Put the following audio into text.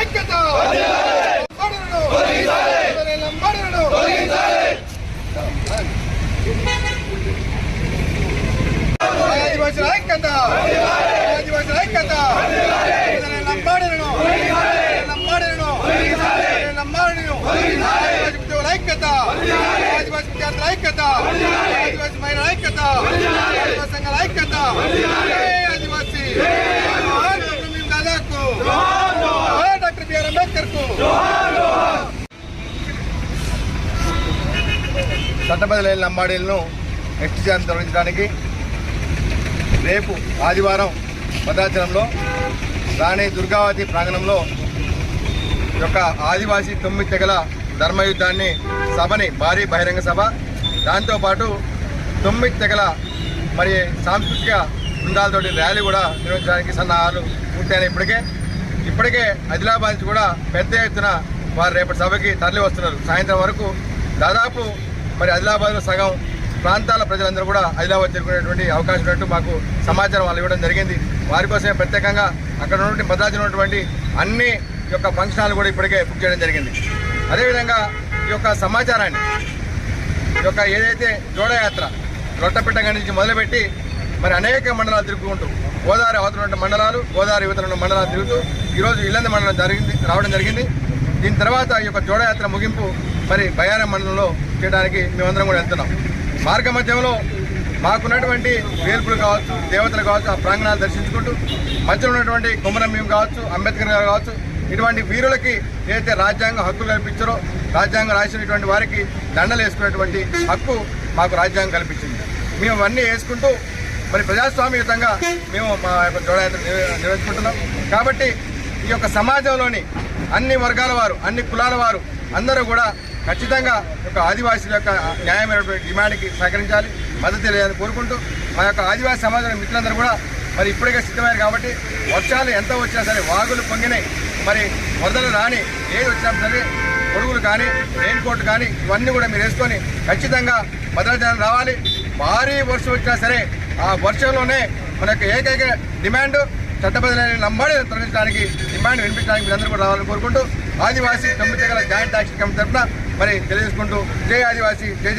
ఐక్యత లంబాడీలను ఐక్యత ఆదివాసీ ఐక్యత లంబాడీలను లంబాడీలను లంబాడీలను ఆదివాసీ ఉద్యోగుల ఐక్యత ఆదివాసీ విద్యార్థుల ఐక్యత ఆదివాసీ మహిళల ఐక్యత ఆదివాసీ సంఘాల ఐక్యత అంబేద్కర్కు లంబాడీలను ఎస్టీ తొలగించడానికి రేపు ఆదివారం భద్రాచలంలో రాణి దుర్గావతి ప్రాంగణంలో ఈ యొక్క ఆదివాసీ తొమ్మిది తెగల ధర్మయుద్ధాన్ని సభని భారీ బహిరంగ సభ. దాంతోపాటు తొమ్మిది తెగల మరి సాంస్కృతిక బృందాలతోటి ర్యాలీ కూడా నిర్వహించడానికి సన్నాహాలు పూర్తయిన ఇప్పటికే. ఇప్పటికే ఆదిలాబాద్ నుంచి కూడా పెద్ద ఎత్తున వారు రేపటి సభకి తరలి వస్తున్నారు. సాయంత్రం వరకు దాదాపు మరి ఆదిలాబాద్లో సగం ప్రాంతాల ప్రజలందరూ కూడా ఆదిలాబాద్ చేరుకునేటువంటి అవకాశం ఉన్నట్టు మాకు సమాచారం వాళ్ళు ఇవ్వడం జరిగింది. వారి కోసమే ప్రత్యేకంగా అక్కడ ఉన్నటువంటి భద్రాచలం ఉన్నటువంటి అన్ని యొక్క ఫంక్షన్ హాల్ కూడా ఇప్పటికే బుక్ చేయడం జరిగింది. అదేవిధంగా ఈ యొక్క సమాచారాన్ని ఈ యొక్క ఏదైతే జోడయాత్ర రొట్టపెట్టగా నుంచి మొదలుపెట్టి మరి అనేక మండలాలు తిరుగుకుంటూ గోదావరి అవతల మండలాలు గోదావరి యువతల ఉన్న మండలాలు తిరుగుతూ ఈరోజు ఇల్లంద మండలం జరిగింది రావడం జరిగింది. దీని తర్వాత ఈ యొక్క జోడయాత్ర ముగింపు మరి బయారం మండలంలో చేయడానికి మేమందరం కూడా వెళ్తున్నాం. మార్గ మధ్యంలో మాకున్నటువంటి వేల్పులు కావచ్చు దేవతలు కావచ్చు ఆ ప్రాంగణాలు దర్శించుకుంటూ మధ్యలో ఉన్నటువంటి కుమరం కావచ్చు అంబేద్కర్ గారు కావచ్చు ఇటువంటి వీరులకి ఏదైతే రాజ్యాంగ హక్కులు కల్పించారో రాజ్యాంగం రాసినటువంటి వారికి దండలు వేసుకునేటువంటి హక్కు మాకు రాజ్యాంగం కల్పించింది. మేము అవన్నీ వేసుకుంటూ మరి ప్రజాస్వామ్యయుతంగా మేము మా యొక్క జోడయాత్ర నిర్వ- నిర్వహించుకుంటున్నాం. కాబట్టి ఈ యొక్క సమాజంలోని అన్ని వర్గాల వారు అన్ని కులాల వారు అందరూ కూడా ఖచ్చితంగా యొక్క ఆదివాసీల యొక్క న్యాయమైనటువంటి డిమాండ్కి సహకరించాలి మద్దతు తెలియాలని కోరుకుంటూ మా యొక్క ఆదివాసీ సమాజం మిత్రులందరూ కూడా మరి ఇప్పటికే సిద్ధమయ్యారు కాబట్టి వర్షాలు ఎంత వచ్చినా సరే వాగులు పొంగినాయి. మరి వరదలు రాని ఏది వచ్చినా సరే గొడుగులు కానీ రెయిన్ కోట్ కానీ ఇవన్నీ కూడా మీరు వేసుకొని ఖచ్చితంగా భద్రాచలం రావాలి. భారీ వర్షం వచ్చినా సరే ఆ వర్షంలోనే మన యొక్క ఏకైక డిమాండ్ చట్టబద్ధమైన లంబాడి తొలగించడానికి డిమాండ్ వినిపించడానికి మీరందరూ కూడా రావాలని కోరుకుంటూ ఆదివాసీ తొమ్మిది గల జాయింట్ యాక్షన్ కమిటీ తరఫున మరి తెలియజేసుకుంటూ జై ఆదివాసీ జై జై